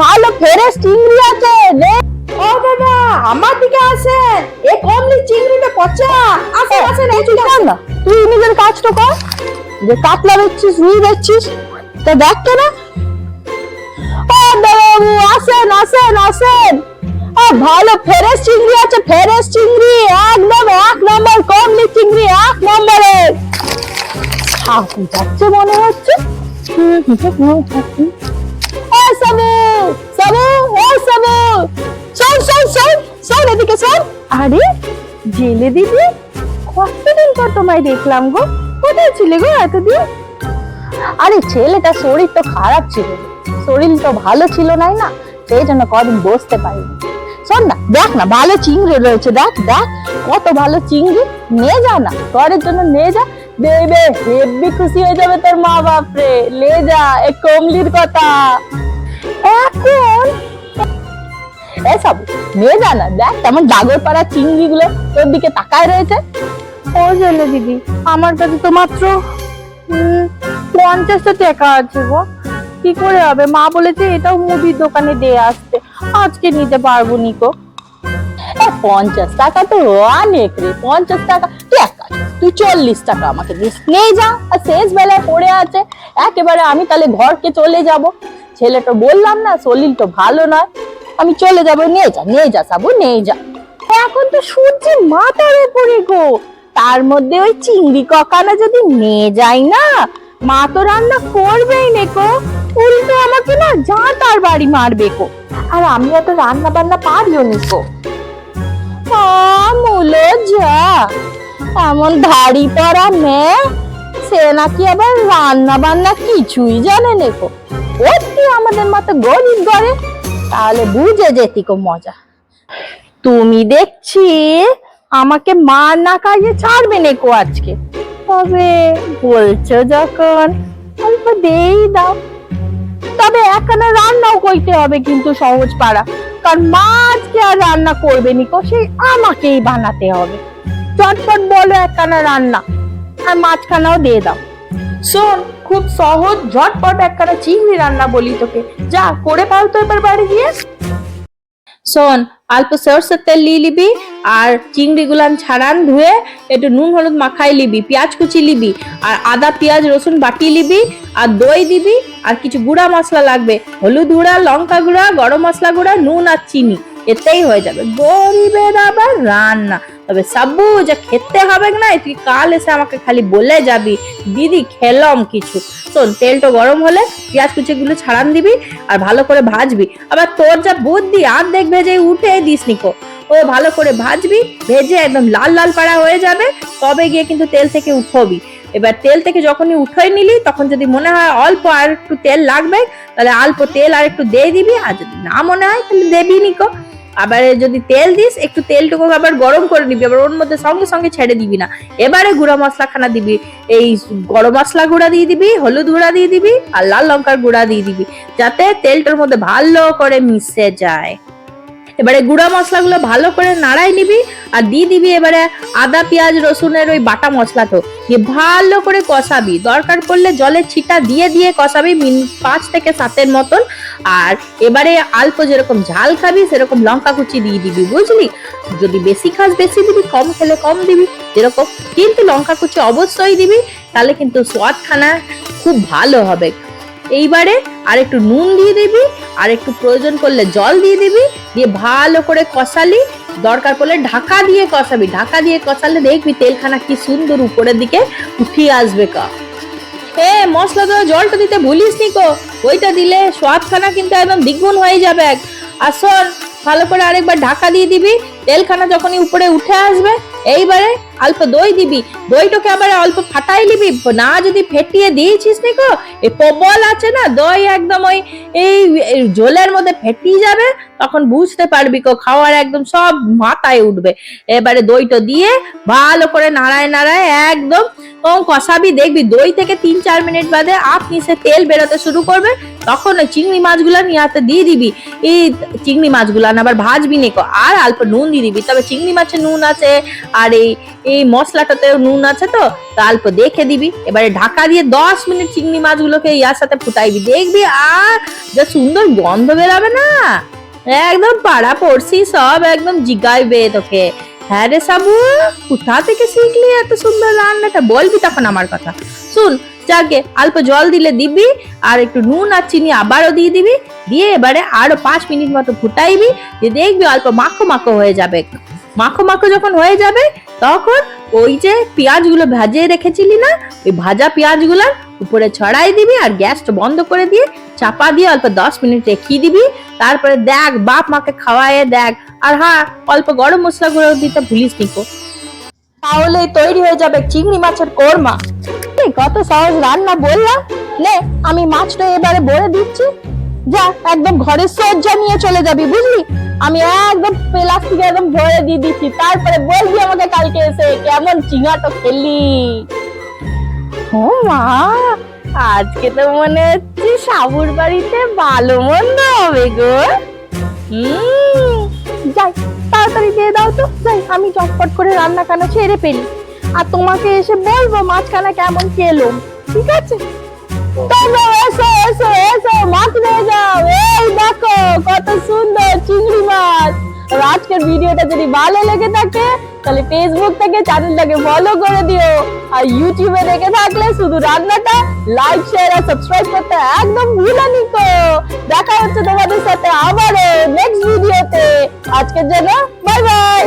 ভালো ফ্রেশ চিংড়ি আছে নে ও দাদা আমার দিকে আসেন। এ কমলি চিংড়িটা পচা। আসেন আসেন এই চুপ কর না। তুই নিজের কাজটা কর। যে কাতলা বেচছিস রুই বেচছিস তা দেখ তো না। ও দাদাবাবু আসেন আসেন আসেন। ও ভালো ফ্রেশ চিংড়ি আছে ফ্রেশ চিংড়ি। একদম এক নম্বর কমলি চিংড়ি এক নম্বরের ঠাকুর যাচ্ছে মনে হচ্ছে। হুম, হুম। ও সাবু সাবু ও সাবু শোন এদিকে আরে, জেলে দিদি, কতদিন পর তোমায় দেখলাম গো? কোথায় ছিলে গো এতদিন? আরে, ছেলেটা শরীর তো খারাপ ছিল। শরীর তো ভালো ছিল নাই না, সেই জন্য কদিন বসতে শোন না, দেখ না, ভালো চিংড়ি রয়েছে, দেখ দেখ, কত ভালো চিংড়ি। নিয়ে যা না, ঘরের জন্য নিয়ে যা। দেবে, হেব্বি খুশি হয়ে যাবে তোর মা বাপ রে লে যা, এ কমলির কথা। এখন এসব নিয়ে যা না দেখ কেমন ডাগর পাড়া চিংড়ি গুলো তোর দিকে তাকায় রয়েছে। ও জেলে দিদি আমার কাছে তো মাত্র পঞ্চাশটা টাকা আছে গো। কি করে হবে? মা বলেছে এটাও মুদির দোকানে দিয়ে আসতে। আজকে নিতে পারব নিকো পঞ্চাশ টাকা তো অনেক রে পঞ্চাশ টাকা। তুই এক কাজ তুই চল্লিশ টাকা আমাকে দিস। নিয়ে যা আর শেষ বেলায় পড়ে আছে। একেবারে আমি তাহলে ঘরকে চলে যাব। ছেলেটা বললাম না শরীর তো ভালো নয়। আমি চলে যাব, নিয়ে যা নিয়ে যা সাবু, নিয়ে যা। এখন তো সূর্যি মাথার উপরে গো। তার মধ্যে ওই চিংড়ি ককানা যদি নিয়ে যাই না, মা তো রান্না করবেই নেকো উল্টো আমাকে না যা তার বাড়ি মারবে কো আর আমি অত রান্না বান্না পারিও নিকো মূলো যা। এমন ধাড়ি পড়া মেয়ে, সে নাকি আবার রান্না বান্না কিছুই জানে নেকো অতি আমাদের মতো গরিব ঘরে, তাহলে বুঝে যেতি কো মজা। তুমি দেখছি আমাকে মার না খাইয়ে ছাড়বে নেকো আজকে। তবে বলছো যখন, অল্প দেই দাও। তবে এখানে রান্নাও করতে হবে কিন্তু সহজ পাড়া, কারণ মাছকে আর রান্না করবে নিকো সেই আমাকেই বানাতে হবে। চটপট বলো একখানা রান্না, আর মাছখানাও দিয়ে দাও। শোন খুব সহজ, ঝটপট একখানা চিংড়ি রান্না বলি তোকে। যা, করে পাও তো এবার বাড়ি গিয়ে। শোন, অল্প সরষের তেল নিয়ে নিবি, আর চিংড়ি গুলান ছাড়ান ধুয়ে একটু নুন হলুদ মাখাই লিবি পেঁয়াজ কুচি লিবি আর আদা, পেঁয়াজ, রসুন বাটি লিবি আর দই দিবি, আর কিছু গুঁড়া মশলা লাগবে। হলুদ গুঁড়া, লঙ্কা গুঁড়া, গরম মশলা গুঁড়া, নুন আর চিনি, এতেই হয়ে যাবে। গরিবের আবার রান্না। তবে সাব্বু যা খেতে হবে না তুই কাল এসে আমাকে খালি বলে যাবি। দিদি, খেলাম কিছু। শোন, তেলটা গরম হলে পেঁয়াজ কুচিগুলো ছাড়ান দিবি আর ভালো করে ভাজবি। আবার তোর যা বুদ্ধি, আর দেখ ভেজে উঠে দিস নিকো ও ভালো করে ভাজবি, ভেজে একদম লাল লাল পাড়া হয়ে যাবে, তবে গিয়ে কিন্তু তেল থেকে উঠবি। এবার তেল থেকে যখনই উঠোই নিলি, তখন যদি মনে হয় অল্প আর একটু তেল লাগবে, তাহলে অল্প তেল আর একটু দিয়ে দিবি, আর যদি না মনে হয় তাহলে দেবি নিকো আবার যদি তেল দিস, একটু তেলটুকু আবার গরম করে নিবি, আবার ওর মধ্যে সঙ্গে সঙ্গে ছেড়ে দিবি না। এবারে গুঁড়া মশলা খানা দিবি, এই গরম মশলা গুঁড়া দিয়ে দিবি, হলুদ গুঁড়া দিয়ে দিবি, আর লাল লঙ্কার গুঁড়া দিয়ে দিবি, যাতে তেলটার মধ্যে ভালো করে মিশে যায়। এবারে গুঁড়া মশলাগুলো ভালো করে নাড়াই নিবি, আর দিয়ে দিবি এবারে আদা, পেঁয়াজ, রসুনের ওই বাটা মশলাটো দিয়ে ভালো করে কষাবি। দরকার পড়লে জলে ছিটা দিয়ে দিয়ে কষাবি পাঁচ থেকে সাতের মতন। আর এবারে অল্প যেরকম ঝাল খাবি, সেরকম লঙ্কা কুচি দিয়ে দিবি, বুঝলি? যদি বেশি খাস, বেশি দিবি, কম খেলে কম দিবি। যেরকম, কিন্তু লঙ্কা কুচি অবশ্যই দিবি, তাহলে কিন্তু স্বাদখানা খুব ভালো হবে। এইবারে আর একটু নুন দিয়ে দিবি আর একটু প্রয়োজন করলে জল দিয়ে দিবি, দিয়ে ভালো করে কষালি। দরকার পড়লে ঢাকা দিয়ে কষাবি, ঢাকা দিয়ে কষালে দেখবি তেলখানা কি সুন্দর উপরের দিকে উঠিয়ে আসবে কা। এ, মশলা দেওয়া জলটা দিতে ভুলিস নি কো ওইটা দিলে স্বাদখানা কিন্তু একদম দ্বিগুণ হয়ে যাবে আর শোন, ভালো করে আরেকবার ঢাকা দিয়ে দিবি, তেলখানা যখনই উপরে উঠে আসবে, এইবারে অল্প দই দিবি, দইটাকে আবার অল্প ফাটাই নিবি, না যদি ফেটিয়ে দিয়েছিস নিকো এই প্রবল আছে না, দই একদম ওই, এই জলের মধ্যে ফেটিয়ে যাবে, তখন বুঝতে পারবি কো খাওয়ার একদম সব মাথায় উঠবে। এবারে দইটা দিয়ে ভালো করে নাড়ায় নাড়ায় একদম কষাবি, দেখবি দই থেকে তিন চার মিনিট বাদে আপ নিচে তেল বেরোতে শুরু করবে, তখন ওই চিংড়ি মাছগুলো নিয়ে হাতে দিয়ে দিবি। এই চিংড়ি মাছগুলো আবার ভাজবি নেকো আর অল্প নুন দিয়ে দিবি, তবে চিংড়ি মাছে নুন আছে, আর এই এই মশলাটাতে নুন আছে তো অল্প দেখে দিবি। এবারে ঢাকা দিয়ে দশ মিনিট চিংড়ি মাছগুলোকে ইয়ার সাথে ফুটাইবি। দেখবি, আর যা সুন্দর গন্ধ বেরাবে না? একদম পাড়া পড়ছি সব একদম জিগাইবে তোকে। হ্যাঁ রে সাবু, কোথা থেকে শিখলি এত সুন্দর রান্নাটা? বলবি তখন আমার কথা। শুন, যাকে অল্প জল দিলে দিবি, আর একটু নুন আর চিনি আবারও দিয়ে দিবি। দিয়ে এবারে আরও পাঁচ মিনিট মতো ফুটাইবি যে দেখবি অল্প মাখো মাখো হয়ে যাবে। মাখো মাখো যখন হয়ে যাবে, তখন ওই যে পেঁয়াজগুলো ভাজিয়ে রেখেছিলি না, ওই ভাজা পেঁয়াজগুলো উপরে ছড়াই দিবি আর গ্যাসটা বন্ধ করে দিয়ে চাপা দিয়ে অল্প দশ মিনিট রেখিয়ে দিবি। তারপরে দেখ, বাপ মাকে খাওয়ায়ে দেখ। আর হ্যাঁ অল্প গরম মশলা গুঁড়ো দিতে ভুলিস নিকো তাহলে তৈরি হয়ে যাবে চিংড়ি মাছের কোরমা। কত সহজ রান্না বললাম। নে, আমি মাছটা এবারে বলে দিচ্ছি। যা, একদম ঘরের সজ্জা নিয়ে চলে যাবি, বুঝলি? আমি একদম প্লাস্টিকে একদম ভরে দিয়ে দিচ্ছি। তারপরে বলবি আমাকে কালকে এসে কেমন চিঙাটো খেলি ও মা, আজকে তো মনে হচ্ছে সাবুর বাড়িতে ভালো মন্দ হবে গো। যাই, তাড়াতাড়ি দিয়ে দাও তো। যাই, আমি চটপট করে রান্না কানা ছেড়ে ফেলি। আর তোমাকে এসে বলব মাঝখানে কেমন খেলো। ঠিক আছে? তবে এসো এসো এসো, মাছ নিয়ে যাও দেখো, কত সুন্দর চিংড়ি মাছ। আর আজকের ভিডিওটা যদি ভালো লেগে থাকে, তাহলে ফেসবুক থেকে চ্যানেলটাকে ফলো করে দিও। আর ইউটিউবে দেখে থাকলে শুধু রান্নাটা লাইক শেয়ার আর সাবস্ক্রাইব করতে একদম ভুলে নিকো। দেখা হচ্ছে তোমাদের সাথে আবারও নেক্সট ভিডিওতে আজকের জন্য বাই বাই